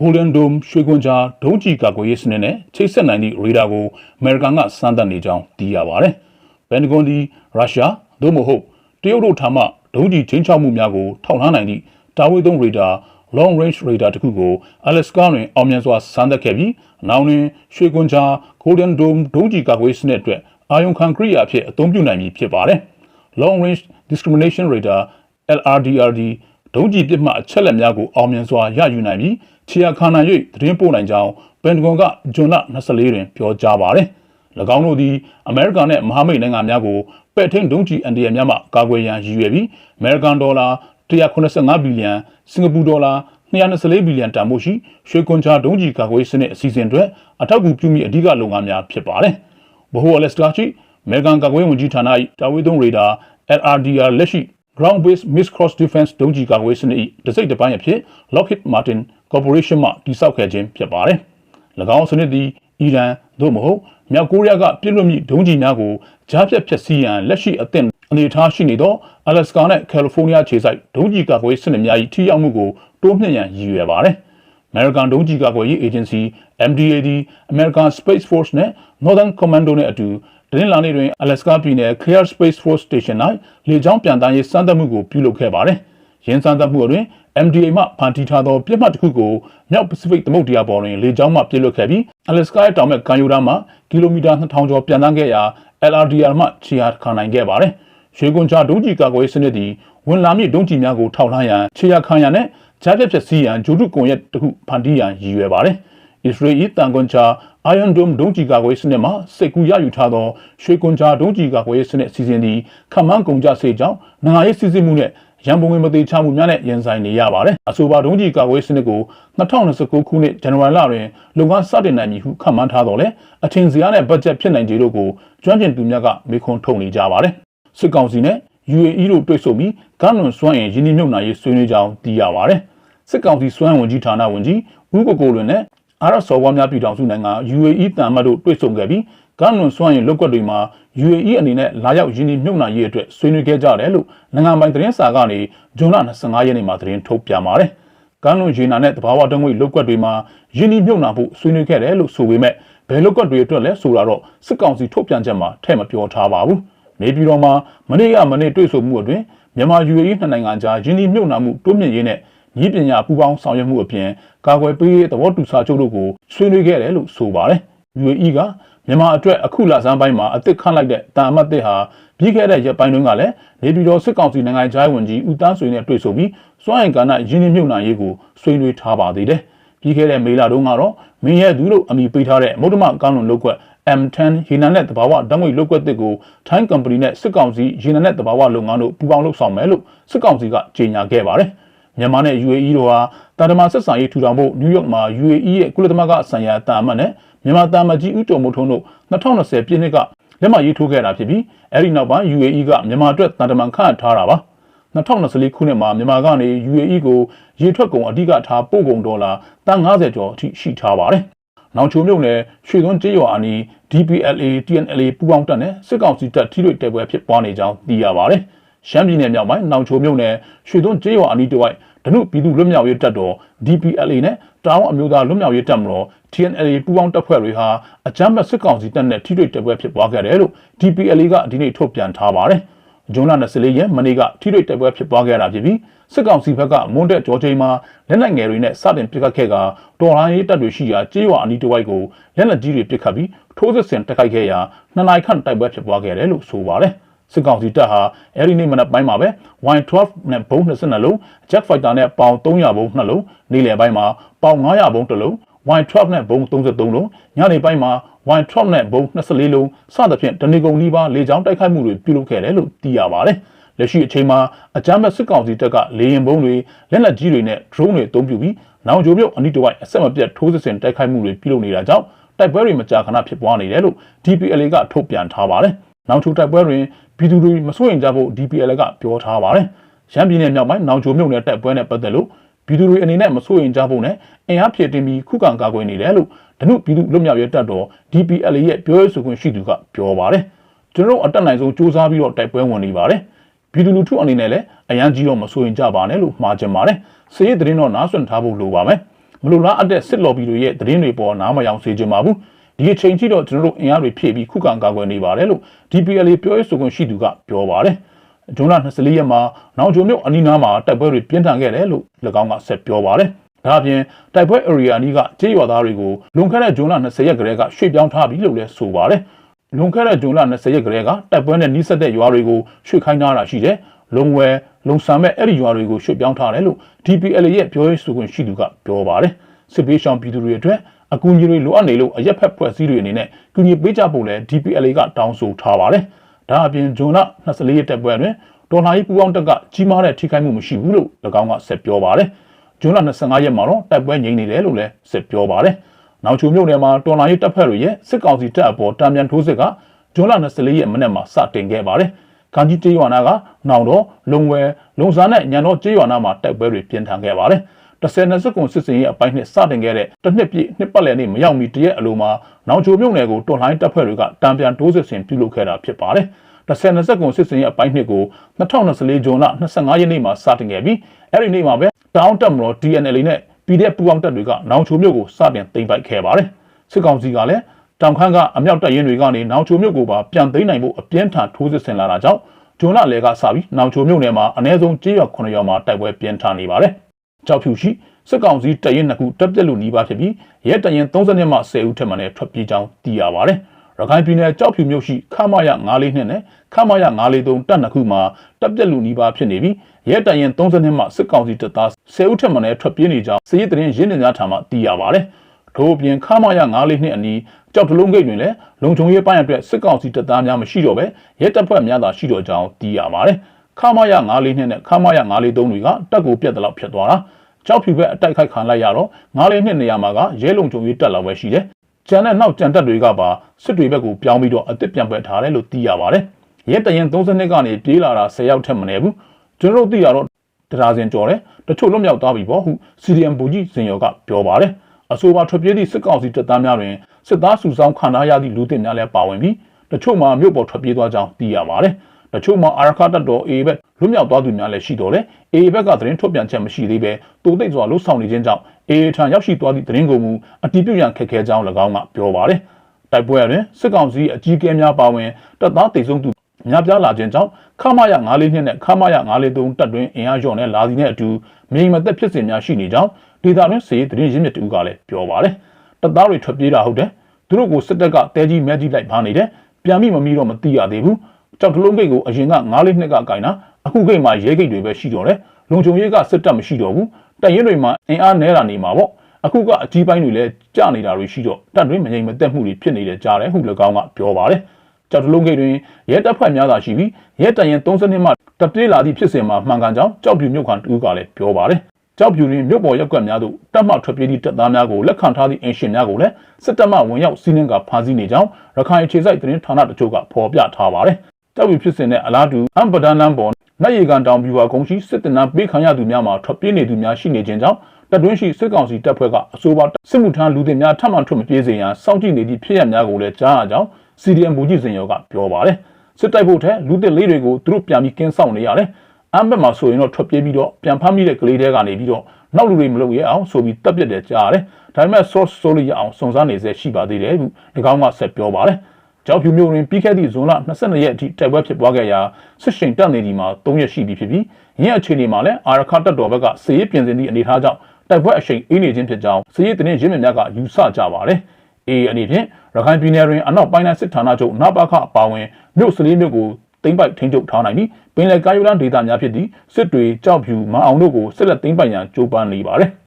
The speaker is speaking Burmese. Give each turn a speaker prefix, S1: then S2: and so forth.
S1: Golden Dome ရွှေကွန်ကြားဒုံးကျည်ကာကွယ်ရေးစနစ်နဲ့ချိတ်ဆက်နိုင်သည့်ရေဒါကိုအမေရိကန်ကစမ်းသပ်နေကြောင်းသိရပါတယ်။ပန်တဂွန်သည်ရုရှားသို့မဟုတ်တရုတ်တို့ထံမှဒုံးကျည်ချင်းချောက်မှုများကိုထောက်လှမ်းနိုင်သည့်တာဝေးသုံးရေဒါ long range radar တစ်ခုကို Alaska တွင်အောင်မြင်စွာစမ်းသပ်ခဲ့ပြီးအနောက်တွင်ရွှေကွန်ကြား Golden Dome ဒုံးကျည်ကာကွယ်ရေးစနစ်အတွက်အာယုံခံကရိယာအဖြစ်အသုံးပြုနိုင်မည်ဖြစ်ပါတယ်။ long range discrimination radar LRDRD ဒုံးကျည်ပစ်မှတ်အချက်လက်များကိုအောင်မြင်စွာရယူနိုင်ပြီး ခြေရာခံနိုင်၍သတင်းပို့နိုင်ကြောင်းပန်တဂွန်ကဂျွန်လ24တွင်ပြောကြားပါတယ်။၎င်းတို့သည်အမေရိကန်နဲ့မဟာမိတ်နိုင်ငံများကိုပဲ့ထိန်ဒုံးကျည်အန်တရများမှကာကွယ်ရန်ရည်ရွယ်ပြီးအမေရိကန်ဒေါ်လာ185ဘီလီယံစင်ကာပူဒေါ်လာ224ဘီလီယံတန်ဖိုးရှိရွှေကွန်ချာဒုံးကျည်ကာကွယ်ရေးစနစ်အစီအစဉ်အတွက်အထောက်အကူပြုမိအဓိကလုပ်ငန်းများဖြစ်ပါတယ်။ဗဟိုအလက်စကာရှိအမေရိကန်ကာကွယ်ရေးဝန်ကြီးဌာန၏တာဝန်သုံးရေဒါ LRDR လက်ရှိ ground based missile cross defense ဒုံးကျည်ကာကွယ်ရေးစနစ်၏တစ်စိတ်တစ်ပိုင်းအဖြစ် Lockheed Martin Corporation မှတည်ဆောက်ခဲ့ခြင်းဖြစ်ပါတယ်။၎င်းစနစ်သည်အီရန်သို့မဟုတ်မြောက်ကိုရီးယားကပြစ်လွတ်မိဒုံးကျည်များကိုကြားဖြတ်ဖျက်ဆီးရန်လက်ရှိအသင့်အနေအထားရှိနေသော Alaska နဲ့ California ခြေစိုက်ဒုံးကျည်ကာကွယ်ရေးစနစ်များ၏ထိရောက်မှုကိုတိုးမြှင့်ရန်ရည်ရွယ်ပါတယ်။ American ဒုံးကျည်ကာကွယ်ရေး agency MDA သည် American Space Force နဲ့ Northern Commando နဲ့အတူတနင်္လာနေ့တွင် Alaska ပြည်နယ် Clear Space Force Station ၌လေကြောင်းပြန်တမ်းရေးစမ်းသပ်မှုကိုပြုလုပ်ခဲ့ပါတယ်။ ရင်းစမ်းသပ်မှုအတွင်း MDA မှဖန်တီးထားသောပြစ်မှတ်တစ်ခုကိုမြောက်ပစိဖိတ်သမုဒ္ဒရာပေါ်တွင်လေကြောင်းမှပစ်လွတ်ခဲ့ပြီး Alaska ရဲ့တောင်ဘက်ကမ်းရိုးတန်းမှကီလိုမီတာ2000ကျော်ပြန်တမ်းခဲ့ရာ LRDR မှခြေရာခံနိုင်ခဲ့ပါတယ်။ရွှေကွန်ချာဒုံးကျည်ကာကွယ်ရေးစနစ်သည်ဝင်လာမည့်ဒုံးကျည်များကိုထောက်လှမ်းရန်ခြေရာခံရန်နဲ့ကြားပြတ်ဖြစ်စီရန်ဂျိုတုကွန်ရက်တစ်ခုဖန်တီးရန်ရည်ရွယ်ပါတယ်။ Israel တန်ကွန်ချာ Iron Dome ဒုံးကျည်ကာကွယ်ရေးစနစ်မှာစိတ်ကူးရယူထားသောရွှေကွန်ချာဒုံးကျည်ကာကွယ်ရေးစနစ်အစီအစဉ်သည်ခမန်းကုန်ကြစေကြောင်းနိုင်ငံရေးစစ်စစ်မှုနဲ့ ရန်ပုံငွေမသေးချမှုများနဲ့ရင်ဆိုင်နေရပါတယ်။အဆိုပါဒုံးကျည်ကာကွယ်ရေးစနစ်ကို2029ခုနှစ်ဇန်နဝါရီလတွင်လုပ်ငန်းစတင်နိုင်မည်ဟုခန့်မှန်းထားတော်လဲအထင်စရာနဲ့ဘတ်ဂျက်ဖြစ်နိုင်ခြေတို့ကိုကျွမ်းကျင်သူများကမေးခွန်းထုတ်နေကြပါတယ်။စစ်ကောင်စီနဲ့ UAE တို့တွေ့ဆုံပြီးကမ်းလွန်စွမ်းအင်ရင်းနှီးမြှုပ်နှံရေးဆွေးနွေးကြောင်းသိရပါတယ်။စစ်ကောင်စီစွမ်းဝန်ကြီးဌာနဝန်ကြီးဦးကိုကိုလွင်နဲ့အာရဆော်ဝါများပြည်ထောင်စုနိုင်ငံ UAE တန်မတ်တို့တွေ့ဆုံခဲ့ပြီး ကမ်းလွန်စွမ်းအင်လုပ်ကွက်တွေမှာ UAE အနေနဲ့လာရောက်ရင်းနှီးမြှုပ်နှံရေးအတွက်ဆွေးနွေးခဲ့ကြတယ်လို့နိုင်ငံပိုင်သတင်းစာကနေဇွန်လ25ရက်နေ့မှာသတင်းထုတ်ပြန်ပါတယ်။ကမ်းလွန်ရေနာနဲ့တဘာဝတံငွေလုပ်ကွက်တွေမှာရင်းနှီးမြှုပ်နှံဖို့ဆွေးနွေးခဲ့တယ်လို့ဆိုပေမဲ့ဘယ်လုပ်ကွက်တွေအတွက်လဲဆိုတာတော့စစ်ကောင်စီထုတ်ပြန်ချက်မှာထည့်မပြောထားပါဘူး။နေပြည်တော်မှာမနေ့ကမနေ့တွေ့ဆုံမှုအတွင်းမြန်မာ UAE နှစ်နိုင်ငံကြားရင်းနှီးမြှုပ်နှံမှုတိုးမြင့်ရေးနဲ့ဤပညာပူးပေါင်းဆောင်ရွက်မှုအပြင်ကာကွယ်ပေးရေးသဘောတူစာချုပ်တို့ကိုဆွေးနွေးခဲ့တယ်လို့ဆိုပါတယ်။ UAE က မြန်မာအတွက်အခုလဆန်းပိုင်းမှာအသစ်ခန့်လိုက်တဲ့တာအမတ်တစ်ဟာပြီးခဲ့တဲ့ရက်ပိုင်းတွင်းကလည်းနေပြည်တော်စစ်ကောင်စီနိုင်ငံခြားရေးဝန်ကြီးဦးတန်းဆွေနဲ့တွေ့ဆုံပြီးစွမ်းအင်ကဏ္ဍရင်းနှီးမြှုပ်နှံရေးကိုဆွေးနွေးထားပါသေးတယ်။ပြီးခဲ့တဲ့မေလတုန်းကတော့မင်းရဲ့သူလို့အမည်ပေးထားတဲ့မုဒ္ဓမကောင်းလွန်လုပ်ကွက် M10 ရေနံနဲ့တဘာဝဓာတ်ငွေလုပ်ကွက်တစ်ကိုထိုင်း company နဲ့စစ်ကောင်စီရေနံနဲ့တဘာဝလုပ်ငန်းတို့ပူးပေါင်းလုပ်ဆောင်မယ်လို့စစ်ကောင်စီကကြေညာခဲ့ပါတယ်။ မြန်မာနဲ့ UAE တို့ဟာတာတမန်ဆက်ဆံရေးထူထောင်ဖို့နယူးယောက်မှာ UAE ရဲ့ကုလသမဂ္ဂဆိုင်ရာတာအမတ်နဲ့မြန်မာတာမကြီးဦးကျော်မိုးထွန်းတို့2020ပြည့်နှစ်ကလက်မှတ်ရေးထိုးခဲ့တာဖြစ်ပြီးအဲဒီနောက်ပိုင်း UAE ကမြန်မာအတွက်တာတမန်ခန့်ထားတာပါ2024ခုနှစ်မှာမြန်မာကနေ UAE ကိုရေထွက်ကုန်အဓိကထားပို့ကုန်ဒေါ်လာ150ကျော်အထိရှိထားပါတယ်။နောင်ချိုမြို့နယ်ရွှေသွန်းကျေးရွာအနီး DPLA TNLA ပူးပေါင်းတပ်နဲ့စစ်ကောင်စီတပ်ထိတွေ့တိုက်ပွဲဖြစ်ပွားနေကြောင်းသိရပါတယ်။ရှမ်းပြည်နယ်မြောက်ပိုင်းနောင်ချိုမြို့နယ်ရွှေသွန်းကျေးရွာအနီးတစ်ဝိုက် ဓနုပြည်သူလွတ်မြောက်ရေးတပ်တော် DPLA နဲ့တာဝန်အမျိုးသားလွတ်မြောက်ရေးတပ်မတော် TNLA ပူးပေါင်းတပ်ဖွဲ့တွေဟာအကြမ်းဖက်စစ်ကောင်စီတပ်နဲ့ထိတွေ့တိုက်ပွဲဖြစ်ပွားခဲ့တယ်လို့ DPLA ကဒီနေ့ထုတ်ပြန်ထားပါတယ်။ဂျွန်လ24ရက်မနေ့ကထိတွေ့တိုက်ပွဲဖြစ်ပွားခဲ့တာဖြစ်ပြီးစစ်ကောင်စီဘက်ကမွန်းတက်ကြောချိန်မှာလက်နက်ငယ်တွေနဲ့စတင်ပစ်ခတ်ခဲ့ကတော်လိုင်းရေးတပ်တွေရှိရာကျေးရွာအနီးတစ်ဝိုက်ကိုလက်နက်ကြီးတွေပစ်ခတ်ပြီးထိုးစစ်ဆင်တိုက်ခိုက်ခဲ့ရာနှစ်နိုင်ခန့်တိုက်ပွဲဖြစ်ပွားခဲ့တယ်လို့ဆိုပါတယ်။ စစ်ကောင်စီတပ်ဟာအဲဒီနေ့မနက်ပိုင်းမှာပဲ Y12 နဲ့ဘုံ22လုံး Jet Fighter နဲ့ပေါင်300ဘုံ2လုံးနေ့လယ်ပိုင်းမှာပေါင်900ဘုံ1လုံး Y12 နဲ့ဘုံ33လုံးညနေပိုင်းမှာ Y12 နဲ့ဘုံ24လုံးစသဖြင့်တနေကုန်နီးပါးလေကြောင်းတိုက်ခိုက်မှုတွေပြုလုပ်ခဲ့တယ်လို့သိရပါတယ်။လက်ရှိအချိန်မှာအကြမ်းဖက်စစ်ကောင်စီတပ်ကလေရင်ဘုံတွေလက်နက်ကြီးတွေနဲ့ drone တွေအသုံးပြုပြီးနောင်ဂျိုမြို့အနီးတစ်ဝိုက်အဆက်မပြတ်ထိုးစစ်ဆင်တိုက်ခိုက်မှုတွေပြုလုပ်နေတာကြောင့်တိုက်ပွဲတွေမကြာခဏဖြစ်ပွားနေတယ်လို့ DPLA ကထုတ်ပြန်ထားပါတယ်။ နောင်ချိုတိုက်ပွဲတွင်ပြည်သူတွေမစိုးရင်ကြဖို့ DPLA ကပြောထားပါတယ်။ရန်ပြည်နယ်မြောက်ပိုင်းနောင်ချိုမြို့နယ်တိုက်ပွဲနဲ့ပတ်သက်လို့ပြည်သူတွေအနေနဲ့မစိုးရင်ကြဖို့နဲ့အင်အားဖြည့်တင်ပြီးခုခံကာကွယ်နေတယ်လို့ဒနုပြည်သူလွတ်မြောက်ရေးတပ်တော် DPLA ရဲ့ပြောရေးဆိုခွင့်ရှိသူကပြောပါတယ်။ကျွန်တော်တို့အတက်နိုင်ဆုံးစူးစမ်းပြီးတော့တိုက်ပွဲဝင်နေပါတယ်။ပြည်သူလူထုအနေနဲ့လည်းအရန်ကြီးတော့မစိုးရင်ကြပါနဲ့လို့မှားချင်ပါတယ်။စည်ရည်သတင်းတော့နားဆွင့်ထားဖို့လိုပါမယ်။မလိုလားအပ်တဲ့စစ်လော်ဘီတွေရဲ့သတင်းတွေပေါ်နားမယောင်စေချင်ပါဘူး ဒီအချိန်ကြီးတော့ကျွန်တော်တို့အင်အားတွေဖြည့်ပြီးခုခံကာကွယ်နေပါတယ်လို့ DPLA ပြောရေးဆိုခွင့်ရှိသူကပြောပါတယ်ဂျွန်လ24ရက်မှာနောင်ဂျုံမြို့အနီးနားမှာတိုက်ပွဲတွေပြင်းထန်ခဲ့တယ်လို့၎င်းကဆက်ပြောပါတယ်ဒါအပြင်တိုက်ပွဲ area အနီးကကျေးရွာသားတွေကိုလွန်ခဲ့တဲ့ဂျွန်လ20ရက်ကလေးကရွှေ့ပြောင်းထားပြီလို့လည်းဆိုပါတယ်လွန်ခဲ့တဲ့ဂျွန်လ20ရက်ကလေးကတိုက်ပွဲနဲ့နှိစက်တဲ့ရွာတွေကိုရွှေ့ခိုင်းထားတာရှိတယ်လုံဝဲလုံဆန်မဲ့အဲ့ဒီရွာတွေကိုရွှေ့ပြောင်းထားတယ်လို့ DPL ရဲ့ပြောရေးဆိုခွင့်ရှိသူကပြောပါတယ်စစ်ပေးရှောင်ပြည်သူတွေအတွက် အကူအညီတွေလိုအပ်နေလို့အရက်ဖက်ဖွဲ့စည်းတွေအနေနဲ့ကူညီပေးကြဖို့လဲ DPL ကတောင်းဆိုထားပါတယ်ဒါအပြင်ဂျွန်လ24ရက်တက်ပွဲတွင်ဒေါ်လာရေးပူပေါင်းတက်ကကြီးမားတဲ့ထိခိုက်မှုမရှိဘူးလို့၎င်းကဆက်ပြောပါတယ်ဂျွန်လ25ရက်မှာတော့တိုက်ပွဲငြိမ်နေတယ်လို့လည်းဆက်ပြောပါတယ်နောက်ချုံမြို့နယ်မှာတော်လိုင်းရေးတပ်ဖွဲ့တွေရဲ့စစ်ကောင်စီတပ်အပေါ်တံပြန်ထိုးစစ်ကဂျွန်လ24ရက်မနေ့မှာစတင်ခဲ့ပါတယ်။ကန်ကြီးကျေးရွာနာကနောင်တော့လုံဝဲလုံစားနဲ့ညံတော့ကျေးရွာနာမှာတိုက်ပွဲတွေပြင်းထန်ခဲ့ပါတယ်။ တစ်ဆယ်နှစ်စက္ကွန်စစ်စင်ရဲ့အပိုင်းနှစ်စတင်ခဲ့တဲ့တစ်နှစ်ပြည့်နှစ်ပတ်လည်နေ့မရောက်မီတရက်အလိုမှာနောင်ချိုမြို့နယ်ကိုတော်လှန်ရေးတပ်ဖွဲ့တွေကတံပြန်တိုးစစ်ဆင်ပြုလုပ်ခဲ့တာဖြစ်ပါတယ်။တစ်ဆယ်နှစ်စက္ကွန်စစ်စင်ရဲ့အပိုင်းနှစ်ကို2024ဇွန်လ25ရက်နေ့မှာစတင်ခဲ့ပြီးအဲ့ဒီနေ့မှာပဲတောင်းတက်မတော် DNL နဲ့ PDF ပူးပေါင်းတပ်တွေကနောင်ချိုမြို့ကိုစတင်သိမ်းပိုက်ခဲ့ပါတယ်။စစ်ကောင်စီကလည်းတောင်ခမ်းကအမြောက်တပ်ရင်းတွေကနေနောင်ချိုမြို့ကိုပါပြန်သိမ်းနိုင်ဖို့အပြင်းထန်ထိုးစစ်ဆင်လာတာကြောင့်ဂျွန်လလယ်ကစပြီးနောင်ချိုမြို့နယ်မှာအ ਨੇ ဆုံးကြေးရွာ9ရွာမှာတိုက်ပွဲပြင်းထန်နေပါတယ်။ ကြောက်ဖြူရှိစစ်ကောင်စီတပ်ရင်းနှစ်ခုတပ်ပြက်လူနီးပါးဖြစ်ပြီးရဲတပ်ရင်း32မှ10ဦးထက်မှလည်းထွက်ပြေးကြောင်းသိရပါတယ်။ရခိုင်ပြည်နယ်ကြောက်ဖြူမြို့ရှိခမရ942နဲ့ခမရ943တပ်နှစ်ခုမှာတပ်ပြက်လူနီးပါးဖြစ်နေပြီးရဲတပ်ရင်း32မှစစ်ကောင်စီတပ်သား10ဦးထက်မှလည်းထွက်ပြေးနေကြောင်းစစ်ရေးတရင်ရင်းနေများထံမှသိရပါတယ်။ထို့အပြင်ခမရ942အနီးကြောက်တလုံးဂိတ်တွင်လည်းလုံခြုံရေးပိုင်းအတွက်စစ်ကောင်စီတပ်သားများမရှိတော့ပဲရဲတပ်ဖွဲ့များသာရှိတော့ကြောင်းသိရပါတယ်။ ခမရ942နဲ့ခမရ943တွေကတပ်ကိုပြတ်တလောက်ဖြစ်သွားတာ။ကြောက်ဖြူဘက်အတိုက်ခိုက်ခံလိုက်ရတော့942နေရာမှာကရဲလုံခြုံရေးတပ်လောက်ပဲရှိတယ်။ကျန်တဲ့နောက်ကျန်တပ်တွေကပါစစ်တွေဘက်ကိုပြောင်းပြီးတော့အစ်စ်ပြန်ပယ်ထားတယ်လို့သိရပါတယ်။ရဲတရင်32ကနေပြေးလာတာ10ယောက်ထက်မနည်းဘူး။ကျွန်တော်တို့သိရတော့တရားစင်ကြော်တယ်။တချို့လွတ်မြောက်သွားပြီပေါ့ဟု CDM ဘူကြီးစင်ရောကပြောပါတယ်။အဆိုပါထွက်ပြေးသည့်စစ်ကောင်စီတပ်သားများတွင်စစ်သားစုဆောင်ခံထားရသည့်လူသစ်များလည်းပါဝင်ပြီးတချို့မှာမြို့ပေါ်ထွက်ပြေးသွားကြောင်းသိရပါတယ်။ တချို့မှာအာရခတပ်တော် A ဘက်လွတ်မြောက်သွားသူများလည်းရှိတော်တယ်။ A ဘက်ကသတင်းထုတ်ပြန်ချက်မရှိသေးပဲတူသိပ်စွာလှုပ်ဆောင်နေခြင်းကြောင့် A ထံရောက်ရှိသွားသည့်သတင်းကိုမူအတီးပြုတ်ရန်ခက်ခဲကြောင်း၎င်းကပြောပါတယ်။တိုက်ပွဲတွင်စစ်ကောင်စီအကြီးအကဲများပါဝင်တပ်သားတိတ်ဆုံးသူများပြားလာခြင်းကြောင့်ခမရ942နဲ့ခမရ943တပ်တွင်အင်အားလျော့နဲ့လာစီနဲ့အတူမိမသက်ဖြစ်စဉ်များရှိနေကြောင်းဒေတာတွင်စေသတင်းရင်းမြစ်တူကလည်းပြောပါတယ်။တပ်သားတွေထွက်ပြေးတာဟုတ်တယ်။သူတို့ကိုစစ်တပ်ကတဲကြီးမဲကြီးလိုက်ပါနေတယ်။ပြန်ပြီးမမီတော့မသိရသေးဘူး။ ကြောက်တလုံးဂိတ်ကိုအရင်က9နှစ်ကကင်တာအခုဂိတ်မှာရဲဂိတ်တွေပဲရှိတော့တယ်။လုံခြုံရေးကစစ်တပ်မရှိတော့ဘူး။တပ်ရင်းတွေမှာအင်အားနဲတာနေမှာပေါ့။အခုကအကြီးပိုင်းတွေလည်းကြနေတာတွေရှိတော့တပ်တွင်းမငြိမ်မသက်မှုတွေဖြစ်နေတယ်ကြားတယ်ဟု၎င်းကပြောပါတယ်။ကြောက်တလုံးဂိတ်တွင်ရဲတပ်ဖွဲ့များသာရှိပြီးရဲတရင်32မှတပ်ပြေးလာသည့်ဖြစ်စဉ်မှာမှန်ကန်ကြောင်းကြောက်ပြူမြို့ခံတူကလည်းပြောပါတယ်။ကြောက်ပြူတွင်မြို့ပေါ်ရက်ကွက်များသို့တပ်မှထွက်ပြေးသည့်တပ်သားများကိုလက်ခံထားသည့်အင်ရှင်များကိုလည်းစစ်တပ်မှဝင်ရောက်စီးနှင်းကဖမ်းဆီးနေကြောင်းရခိုင်အခြေစိုက်သတင်းဌာနတချို့ကဖော်ပြထားပါတယ်။ ကြောက်ပြူဖြစ်စဉ်နဲ့အလားတူအမ်ပဒန်လန်ပေါ်နိုင်ရီကန်တောင်ပြူဟာကုန်းရှိစစ်တပ်နာပေးခံရသူများမှာထွက်ပြေးနေသူများရှိနေခြင်းကြောင့်တပ်တွင်းရှိစစ်ကောင်စီတပ်ဖွဲ့ကအဆိုပါစစ်မှုထမ်းလူတွေများထပ်မံထွက်မပြေးစေရန်စောင့်ကြည့်နေသည့်ဖြစ်ရပ်များကိုလည်းကြားရကြောင်း CDM ဘူကြီးစင်ရောကပြောပါတယ်စစ်တိုက်ဖို့ထက်လူတစ်လေးတွေကိုသူတို့ပြန်ပြီးကင်းဆောင်နေရတယ်အမ်ဘက်မှာဆိုရင်တော့ထွက်ပြေးပြီးတော့ပြန်ဖမ်းမိတဲ့ကလေးတွေကနေပြီးတော့နောက်လူတွေမလုပ်ရအောင်ဆိုပြီးတပ်ပြစ်တယ်ကြားရတယ်ဒါပေမဲ့ source ဆိုလို့ရအောင်စုံစမ်းနေစေရှိပါသေးတယ်ဟု၎င်းကဆက်ပြောပါတယ် ကြောက်ဖြူမျိုးတွင်ပြီးခဲ့သည့်ဇွန်လ22ရက်အထိတိုက်ပွဲဖြစ်ပွားခဲ့ရာစစ်ရှိန်တပ်နေဒီမှာ3ရက်ရှိပြီဖြစ်ပြီးရင်းအခြေအနေမှာလည်းအာရခတပ်တော်ဘက်ကစစ်ရေးပြင်ဆင်သည့်အနေအထားကြောင့်တိုက်ပွဲအရှိန်အေးနေခြင်းဖြစ်ကြောင်းစစ်ရေးတင်းရင်းမြစ်များကယူဆကြပါတယ်။အေးအနေဖြင့်ရခိုင်ပြည်နယ်တွင်အနောက်ပိုင်းတိုင်းစစ်ဌာနချုပ်နပခအပါအဝင်မြို့စလေးမြို့ကိုသိမ်းပိုက်ထိန်းချုပ်ထားနိုင်ပြီးပင်လယ်ကမ်းရိုးတန်းဒေသများဖြစ်သည့်စစ်တွေကြောက်ဖြူမအောင်တို့ကိုဆက်လက်သိမ်းပိုက်ရန်ကြိုးပမ်းနေပါတယ်။